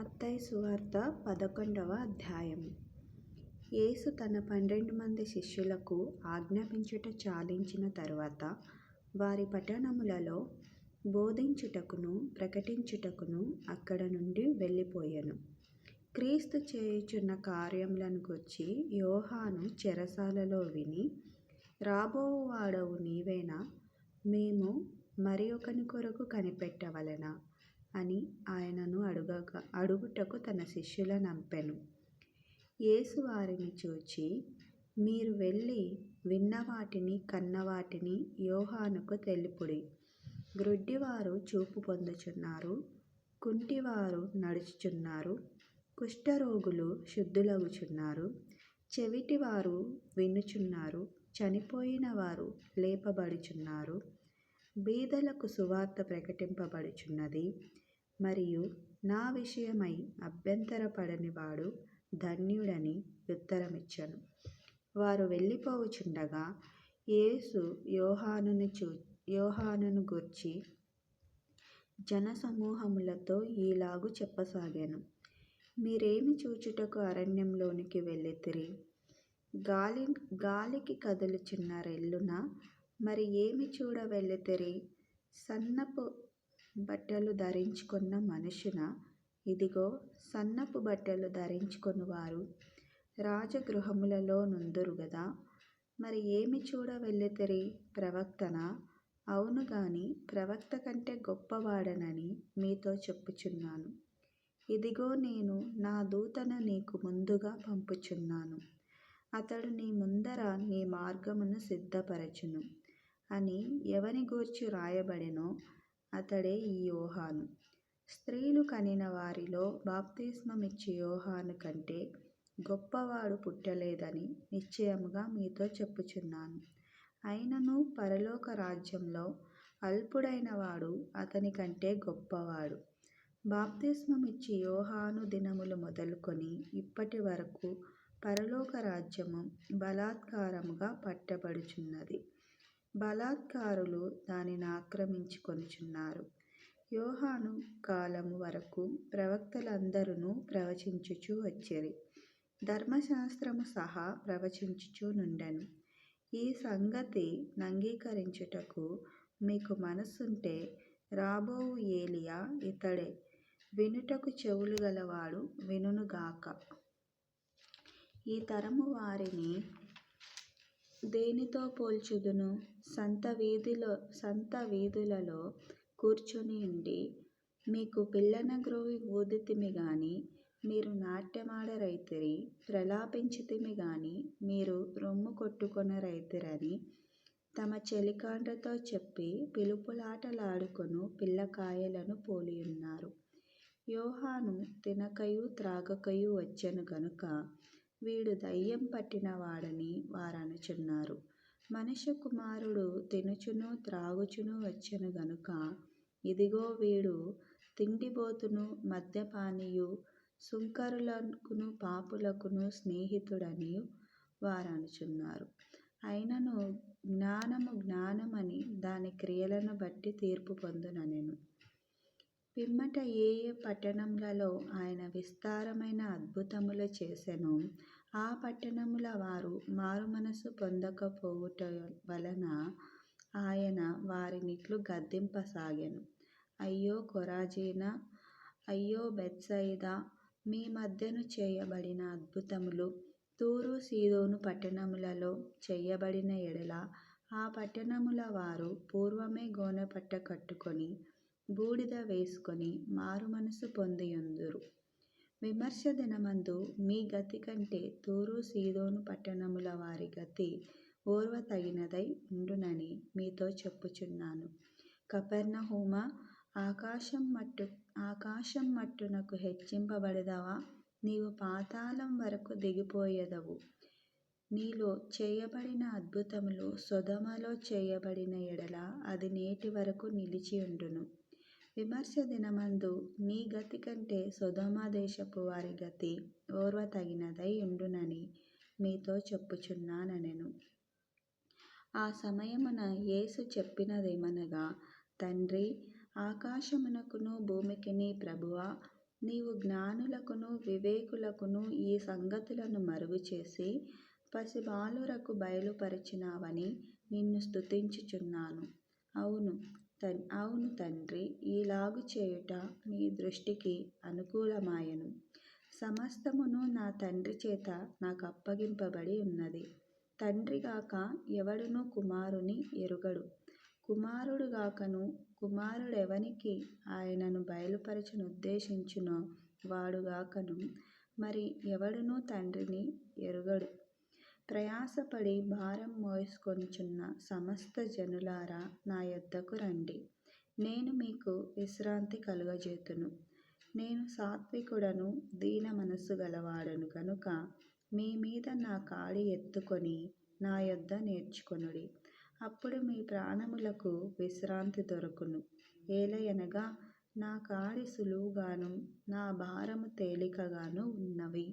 మత్తయి సువార్త పదకొండవ అధ్యాయం యేసు తన పన్నెండు మంది శిష్యులకు ఆజ్ఞాపించుట చాలించిన తరువాత వారి పట్టణములలో బోధించుటకును ప్రకటించుటకును అక్కడ నుండి వెళ్ళిపోయెను. క్రీస్తు చేయుచున్న కార్యములను గుర్చి యోహాను చెరసాలలో విని, రాబోవాడవు నీవేనా? మేము మరి ఒకని కొరకు కనిపెట్టవలెనా? అని ఆయనను అడుగుటకు తన శిష్యులనంపెను. యేసు వారిని చూచి, మీరు వెళ్ళి విన్నవాటిని కన్నవాటిని యోహానుకు తెలుపుడి. గ్రుడ్డివారు చూపు పొందుచున్నారు, కుంటివారు నడుచుచున్నారు, కుష్ఠరోగులు శుద్ధులగుచున్నారు, చెవిటివారు వినుచున్నారు, చనిపోయినవారు లేపబడుచున్నారు, బీదలకు సువార్త ప్రకటింపబడుచున్నది, మరియు నా విషయమై అభ్యంతరపడనివాడు ధన్యుడని ఉత్తరమిచ్చెను. వారు వెళ్ళిపోవుచుండగా యేసు యోహానును గూర్చి జనసమూహములతో ఈలాగు చెప్పసాగాను మీరేమి చూచుటకు అరణ్యంలోనికి వెళ్ళితిరి? గాలి గాలికి కదులుచున్న రెల్లున మరి ఏమి చూడ వెళ్ళితిరి? సన్నపు బట్టలు ధరించుకున్న మనుషున ఇదిగో సన్నపు బట్టలు ధరించుకొనువారు రాజగృహములలో నుందురు గదా. మరి ఏమి చూడ వెళ్ళితిరి? ప్రవక్తన అవును గాని ప్రవక్త కంటే గొప్పవాడనని మీతో చెప్పుచున్నాను. ఇదిగో నేను నా దూతను నీకు ముందుగా పంపుచున్నాను. అతడు నీ ముందర నీ మార్గమును సిద్ధపరచును అని ఎవని గూర్చి రాయబడెనో అతడే ఈ యోహాను. స్త్రీలు కనిన వారిలో బాప్తిస్మమిచ్చు యోహాను కంటే గొప్పవాడు పుట్టలేదని నిశ్చయముగా మీతో చెప్పుచున్నాను. అయినను పరలోక రాజ్యములో అల్పుడైనవాడు అతని కంటే గొప్పవాడు. బాప్తిస్మమిచ్చి యోహాను దినములు మొదలుకొని ఇప్పటి వరకు పరలోక రాజ్యము బలాత్కారముగా పట్టబడుచున్నది, బలాత్కారులు దానిని ఆక్రమించుకొనుచున్నారు. యోహాను కాలము వరకు ప్రవక్తలందరును ప్రవచించుచూ వచ్చిరి, ధర్మశాస్త్రము సహా ప్రవచించుచూ నుండెను. ఈ సంగతి నంగీకరించుటకు మీకు మనస్సుంటే రాబోవు ఏలియా ఇతడే. వినుటకు చెవులు గలవాడు వినును గాక. ఈ తరము వారిని దేనితో పోల్చుదును? సంత వీధిలో సంత వీధులలో కూర్చునియుండి మీకు పిల్లనగ్రోవి ఊదితిమి గాని మీరు నాట్యమాడరైతిరి, ప్రలాపించితిమి గాని మీరు రొమ్ము కొట్టుకొనరైతిరని తమ చెలికాండ్రతో చెప్పి పిలుపులాటలాడుకొను పిల్లకాయలను పోలియున్నారు. యోహాను తినకయు త్రాగకయు వచ్చెను గనుక వీడు దయ్యం పట్టినవాడని వారనుచున్నారు. మనుష్యకుమారుడు తినుచును త్రాగుచును వచ్చెను గనుక ఇదిగో వీడు తిండిబోతును మద్యపానియు సుంకరులకును పాపులకును స్నేహితుడని వారనుచున్నారు. అయినను జ్ఞానము జ్ఞానమని దాని క్రియలను బట్టి తీర్పు పొందుననెను. పిమ్మట ఏ ఏ పట్టణములలో ఆయన విస్తారమైన అద్భుతములు చేసెనో ఆ పట్టణముల వారు మారుమనస్సు పొందకపోవుట వలన ఆయన వారినిట్లు గద్దింపసాగెను. అయ్యో కొరాజీనా, అయ్యో బేత్సయిదా, మీ మధ్యను చేయబడిన అద్భుతములు తూరు సీదోను పట్టణములలో చేయబడిన ఎడల ఆ పట్టణముల వారు పూర్వమే గోనెపట్ట కట్టుకొని బూడిద వేసుకొని మారుమనస్సు పొందియుందురు. విమర్శ దినమందు మీ గతి కంటే తూరు సీదోను పట్టణముల వారి గతి ఓర్వతగినదై ఉండునని మీతో చెప్పుచున్నాను. కపెర్ణహూమ ఆకాశం మట్టు ఆకాశం మట్టునకు హెచ్చింపబడదవా నీవు పాతాళం వరకు దిగిపోయేదవు నీలో చేయబడిన అద్భుతములు సొదొమలో చేయబడిన ఎడల అది నేటి వరకు నిలిచి ఉండును విమర్శ దినమందు నీ గతి కంటే సొదొమ దేశపు వారి గతి ఓర్వతగినదై ఉండునని మీతో చెప్పుచున్నానెను. ఆ సమయమున యేసు చెప్పినదేమనగా తండ్రి ఆకాశమునకును భూమికిని ప్రభువా, నీవు జ్ఞానులకును వివేకులకును ఈ సంగతులను మరుగుచేసి పసిబాలురకు బయలుపరిచినావని నిన్ను స్తుతించుచున్నాను అవును అవును తండ్రి ఈలాగు చేయుట నీ దృష్టికి అనుకూలమాయెను. సమస్తమును నా తండ్రి చేత నాకు అప్పగింపబడి ఉన్నది తండ్రిగాక ఎవడునూ కుమారుని ఎరుగడు. కుమారుడుగాకను కుమారుడెవనికి ఆయనను బయలుపరచనుద్దేశించునో వాడుగాకను మరి ఎవడునూ తండ్రిని ఎరుగడు. ప్రయాసపడి భారం మోసుకొనుచున్న సమస్త జనులారా నా యొద్దకు రండి. నేను మీకు విశ్రాంతి కలుగజేతును. నేను సాత్వికుడను దీన మనస్సు గలవాడను కనుక మీ మీద నా కాడి ఎత్తుకొని నా యొద్ద నేర్చుకొనుడి. అప్పుడు మీ ప్రాణములకు విశ్రాంతి దొరకును. ఏలయనగా నా కాడి సులువుగాను నా భారము తేలికగాను ఉన్నవి.